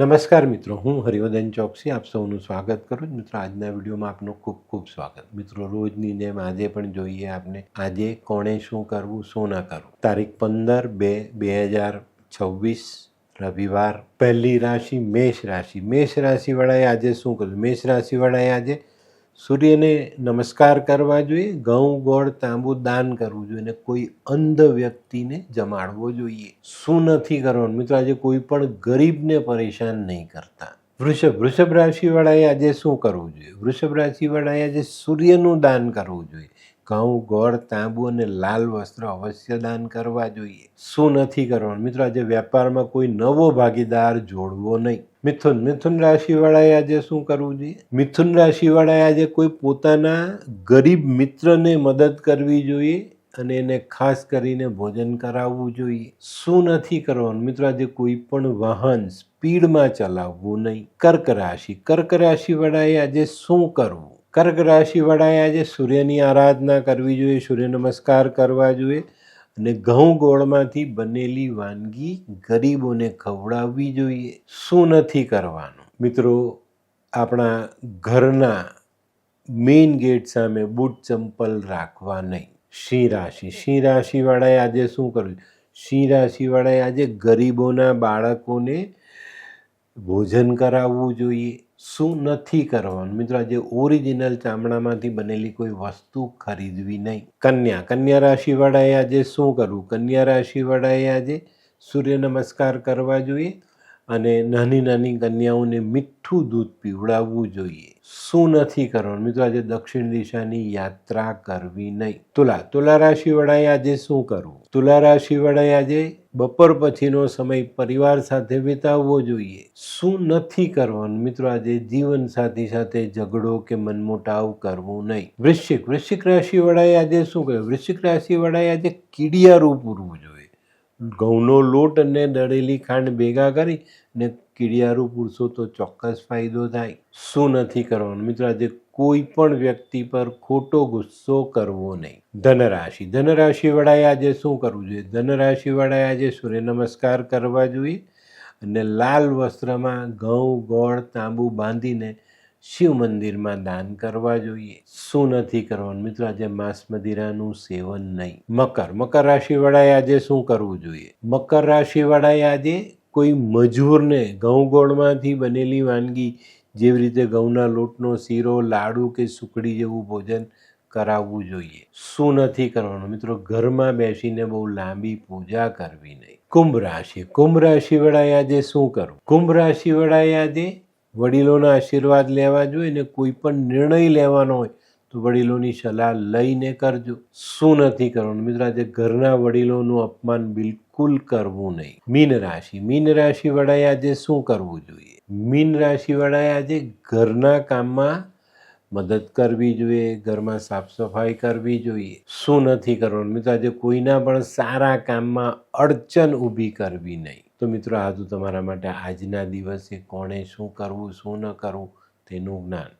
નમસ્કાર મિત્રો, હું હરિવર્ધન ચોકસી, આપ સૌનું સ્વાગત કરું છું. મિત્રો, આજના વિડીયોમાં આપનું ખૂબ ખૂબ સ્વાગત. મિત્રો, રોજની જેમ આજે પણ જોઈએ આપને, આજે કોણે શું કરવું, શું ના કરવું? તારીખ પંદર બે બે હજાર છવ્વીસ, રવિવાર, પહેલી રાશિ, મેષ રાશિ. મેષ રાશિવાળાએ આજે શું કર્યું? મેષ રાશિવાળાએ આજે સૂર્યને નમસ્કાર કરવા જોઈએ, ઘઉં, ગોળ, તાંબુ દાન કરવું જોઈએ અને કોઈ અંધ વ્યક્તિને જમાડવો જોઈએ. શું નથી કરવાનું? મિત્રો, આજે કોઈ પણ ગરીબને પરેશાન નહીં કરતા. વૃષભ વૃષભ રાશિવાળાએ આજે શું કરવું જોઈએ? વૃષભ રાશિવાળાએ આજે સૂર્યનું દાન કરવું જોઈએ. ઘઉં, ગોળ, તાંબુ અને લાલ વસ્ત્ર અવશ્ય દાન કરવા જોઈએ. શું નથી કરવાનું? મિત્રો, આજે વેપારમાં કોઈ નવો ભાગીદાર જોડવો નહીં. મિથુન. મિથુન રાશિવાળાએ આજે શું કરવું જોઈએ? મિથુન રાશિવાળાએ આજે કોઈ પોતાના ગરીબ મિત્રને મદદ કરવી જોઈએ અને એને ખાસ કરીને ભોજન કરાવવું જોઈએ. શું નથી કરવાનું? મિત્રો, આજે કોઈ પણ વાહન સ્પીડમાં ચલાવવું નહીં. કર્ક રાશિ. કર્ક રાશિવાળાએ આજે શું કરવું? કર્ક રાશિવાળાએ આજે સૂર્યની આરાધના કરવી જોઈએ, સૂર્ય નમસ્કાર કરવા જોઈએ. અને ઘઉં ગોળમાંથી બનેલી વાનગી ગરીબોને ખવડાવવી જોઈએ. શું નથી કરવાનું? મિત્રો, આપણા ઘરના મેઇન ગેટ સામે બૂટ ચંપલ રાખવા નહીં. સિંહ રાશિ? સિંહ રાશિવાળાએ આજે શું કરવું સિંહ રાશિવાળાએ આજે ગરીબોના બાળકોને ભોજન કરાવવું જોઈએ. શું નથી કરવાનું? મિત્રો, આજે ઓરિજિનલ ચામડામાંથી બનેલી કોઈ વસ્તુ ખરીદવી નહીં. કન્યા. કન્યા રાશિવાળાએ આજે શું કરવું? કન્યા રાશિવાળાએ આજે સૂર્ય નમસ્કાર કરવા જોઈએ અને નાની નાની કન્યાઓને મીઠું દૂધ પીવડાવવું જોઈએ. શું નથી કરવાનું? મિત્રો, આજે દક્ષિણ દિશાની યાત્રા કરવી નહીં. તુલા. તુલા રાશિવાળાએ આજે શું કરવું? તુલા રાશિવાળાએ આજે બપોર પછીનો સમય પરિવાર સાથે વિતાવવો જોઈએ. શું નથી કરવાનું? મિત્રો, આજે જીવન સાથી સાથે ઝઘડો કે મનમોટાવ કરવું નહીં. વૃશ્ચિક વૃશ્ચિક રાશિવાળાએ આજે શું કહ્યું? વૃશ્ચિક રાશિવાળાએ આજે કીડિયારું પૂરવું જોઈએ. ઘઉંનો લોટ અને દળેલી ખાંડ ભેગા કરી ને કીડિયારું પૂરશો તો ચોક્કસ ફાયદો થાય. શું નથી કરવાનું? મિત્રો, આજે કોઈ પણ વ્યક્તિ પર ખોટો ગુસ્સો કરવો નહીં. ધનરાશિ. ધનરાશિવાળાએ આજે શું કરવું જોઈએ? ધનરાશિવાળાએ આજે સૂર્ય નમસ્કાર કરવા જોઈએ અને લાલ વસ્ત્રમાં ઘઉં, ગોળ, તાંબુ બાંધીને શિવ મંદિરમાં દાન કરવા જોઈએ. શું નથી કરવાનું? મિત્રો, આજે માંસ મદિરાનું સેવન નહીં. મકર. મકર રાશિવાળાએ આજે શું કરવું જોઈએ? મકર રાશિવાળાએ આજે કોઈ મજૂરને ઘઉં ગોળમાંથી બનેલી વાનગી જેવી રીતે ઘઉંના લોટનો શીરો, લાડુ કે સુકડી જેવું ભોજન કરાવવું જોઈએ. શું નથી કરવાનું? મિત્રો, ઘરમાં બેસીને બહુ લાંબી પૂજા કરવી નહીં. કુંભ રાશિ. કુંભ રાશિવાળાએ આજે શું કરવું? કુંભ રાશિવાળાએ આજે વડીલોના આશીર્વાદ લેવા જોઈએ ને કોઈ પણ નિર્ણય લેવાનો હોય તો વડીલોની સલાહ લઈને કરજો. શું નથી કરવાનું? મિત્રો, આજે ઘરના વડીલોનું અપમાન બિલકુલ કરવું નહીં. મીન રાશિ. મીન રાશિવાળાએ આજે શું કરવું જોઈએ? મીન રાશિવાળાએ આજે ઘરના કામમાં મદદ કરવી જોઈએ, ઘરમાં સાફ સફાઈ કરવી જોઈએ. શું નથી કરવાનું? મિત્રો, આજે કોઈના પણ સારા કામમાં અડચણ ઊભી કરવી નહીં. તો મિત્રો, આ હતું તમારા માટે આજના દિવસે કોણે શું કરવું, શું ન કરવું, તેનું જ્ઞાન.